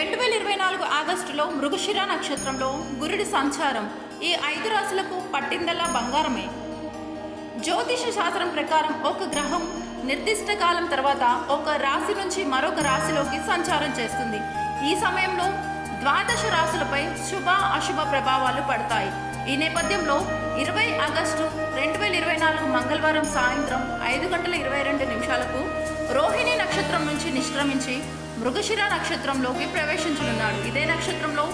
రెండు వేల ఇరవై నాలుగు ఆగస్టులో మృగశిర నక్షత్రంలో గురుడి సంచారం ఈ ఐదు రాశులకు పట్టిందల్లా బంగారమే. జ్యోతిష శాస్త్రం ప్రకారం ఒక గ్రహం నిర్దిష్ట కాలం తర్వాత ఒక రాశి నుంచి మరొక రాశిలోకి సంచారం చేస్తుంది. ఈ సమయంలో ద్వాదశ రాశులపై శుభ అశుభ ప్రభావాలు పడతాయి. ఈ నేపథ్యంలో ఇరవై ఆగస్టు రెండు వేల ఇరవై నాలుగు మంగళవారం సాయంత్రం ఐదు గంటల ఇరవై రెండు నిమిషాలకు రోహిణి నక్షత్రం నుంచి నిష్క్రమించి మృగశిర నక్షత్రంలోకి ప్రవేశించనున్నాడు. ఇదే నక్షత్రంలో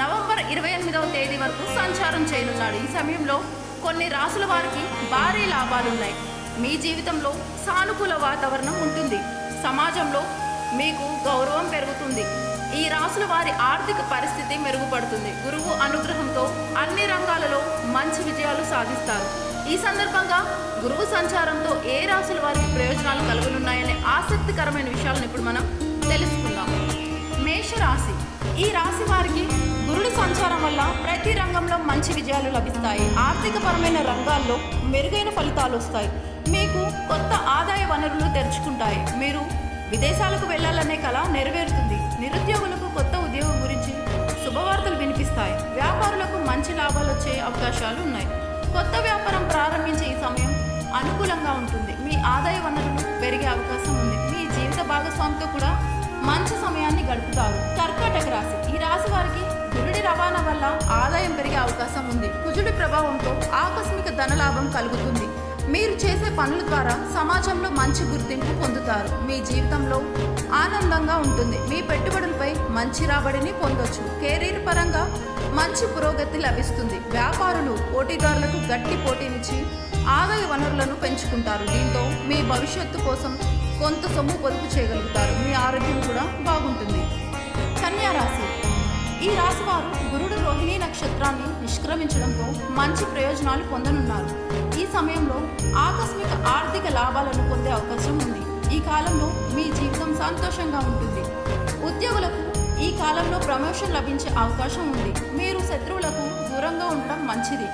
నవంబర్ ఇరవై ఎనిమిదవ తేదీ వరకు సంచారం చేయనున్నాడు. ఈ సమయంలో కొన్ని రాసుల వారికి భారీ లాభాలున్నాయి. మీ జీవితంలో సానుకూల వాతావరణం ఉంటుంది. సమాజంలో మీకు గౌరవం పెరుగుతుంది. ఈ రాసుల వారి ఆర్థిక పరిస్థితి మెరుగుపడుతుంది. గురువు అనుగ్రహంతో అన్ని రంగాలలో మంచి విజయాలు సాధిస్తారు. ఈ సందర్భంగా గురువు సంచారంతో ఏ రాసుల వారికి ప్రయోజనాలు కలుగునున్నాయనే ఆసక్తికరమైన విషయాలను ఇప్పుడు మనం తెలుసుకుందాం. మేషరాశి ఈ రాశి వారికి గురుడు సంచారం వల్ల ప్రతి రంగంలో మంచి విజయాలు లభిస్తాయి. ఆర్థికపరమైన రంగాల్లో మెరుగైన ఫలితాలు వస్తాయి. మీకు కొత్త ఆదాయ వనరులు తెరుచుకుంటాయి. మీరు విదేశాలకు వెళ్ళాలనే కళ నెరవేరుతుంది. నిరుద్యోగులకు కొత్త ఉద్యోగం గురించి శుభవార్తలు వినిపిస్తాయి. వ్యాపారులకు మంచి లాభాలు వచ్చే అవకాశాలు ఉన్నాయి. కొత్త వ్యాపారం ప్రారంభించే ఈ సమయం అనుకూలంగా ఉంటుంది. మీ ఆదాయ వనరులు పెరిగే అవకాశం ఉంది. మీ జీవిత భాగస్వామితో కూడా మంచి సమయాన్ని గడుపుతారు. కర్కాటక రాశి. ఈ రాశి వారికి గురుడి రవాణా వల్ల ఆదాయం పెరిగే అవకాశం ఉంది. కుజుడి ప్రభావంతో ఆకస్మిక ధనలాభం కలుగుతుంది. మీరు చేసే పనుల ద్వారా సమాజంలో మంచి గుర్తింపు పొందుతారు. మీ జీవితంలో ఆనందంగా ఉంటుంది. మీ పెట్టుబడులపై మంచి రాబడిని పొందొచ్చు. కెరీర్ పరంగా మంచి పురోగతి లభిస్తుంది. వ్యాపారులు పోటీదారులకు గట్టి పోటీనిచ్చి ఆదాయ వనరులను పెంచుకుంటారు. దీంతో మీ భవిష్యత్తు కోసం కొంత సొమ్ము పొదుపు చేయగలుగుతారు. మీ ఆరోగ్యం కూడా బాగుంటుంది. కన్యారాశి ఈ రాశి వారు గురుడు రోహిణి నక్షత్రాన్ని నిష్క్రమించడంతో మంచి ప్రయోజనాలు పొందనున్నారు. ఈ సమయంలో ఆకస్మిక ఆర్థిక లాభాలను పొందే అవకాశం ఉంది. ఈ కాలంలో మీ జీవితం సంతోషంగా ఉంటుంది. ఉద్యోగులకు ఈ కాలంలో ప్రమోషన్ లభించే అవకాశం ఉంది. మీరు శత్రువులకు దూరంగా ఉండడం మంచిది.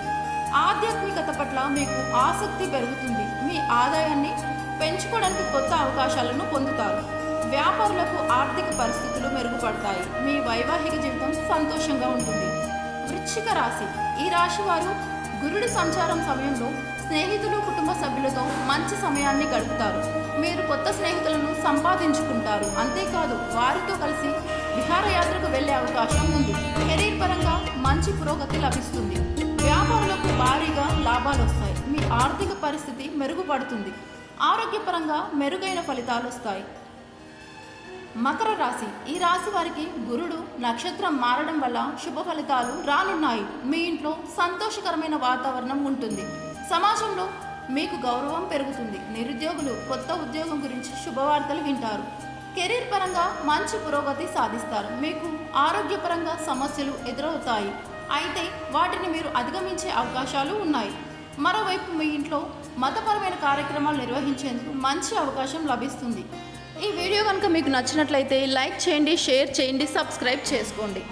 ఆధ్యాత్మికత పట్ల మీకు ఆసక్తి పెరుగుతుంది. మీ ఆదాయాన్ని పెంచుకోవడానికి కొత్త అవకాశాలను పొందుతారు. వ్యాపారులకు ఆర్థిక పరిస్థితులు మెరుగుపడతాయి. మీ వైవాహిక జీవితం సంతోషంగా ఉంటుంది. వృశ్చిక రాశి. ఈ రాశి వారు గురుడి సంచారం సమయంలో స్నేహితులు కుటుంబ సభ్యులతో మంచి సమయాన్ని గడుపుతారు. మీరు కొత్త స్నేహితులను సంపాదించుకుంటారు. అంతేకాదు వారితో కలిసి విహారయాత్రకు వెళ్ళే అవకాశం ఉంది. కెరీర్ పరంగా మంచి పురోగతి లభిస్తుంది. వ్యాపారులకు భారీగా లాభాలు వస్తాయి. మీ ఆర్థిక పరిస్థితి మెరుగుపడుతుంది. ఆరోగ్యపరంగా మెరుగైన ఫలితాలు వస్తాయి. మకర రాశి. ఈ రాశి వారికి గురుడు నక్షత్రం మారడం వల్ల శుభ ఫలితాలు రానున్నాయి. మీ ఇంట్లో సంతోషకరమైన వాతావరణం ఉంటుంది. సమాజంలో మీకు గౌరవం పెరుగుతుంది. నిరుద్యోగులు కొత్త ఉద్యోగం గురించి శుభవార్తలు వింటారు. కెరీర్ పరంగా మంచి పురోగతి సాధిస్తారు. మీకు ఆరోగ్యపరంగా సమస్యలు ఎదురవుతాయి. అయితే వాటిని మీరు అధిగమించే అవకాశాలు ఉన్నాయి. మరోవైపు మీ ఇంట్లో మతపరమైన కార్యక్రమాలు నిర్వహించేందుకు మంచి అవకాశం లభిస్తుంది. ఈ వీడియో కనుక మీకు నచ్చినట్లయితే లైక్ చేయండి షేర్ చేయండి సబ్స్క్రైబ్ చేసుకోండి.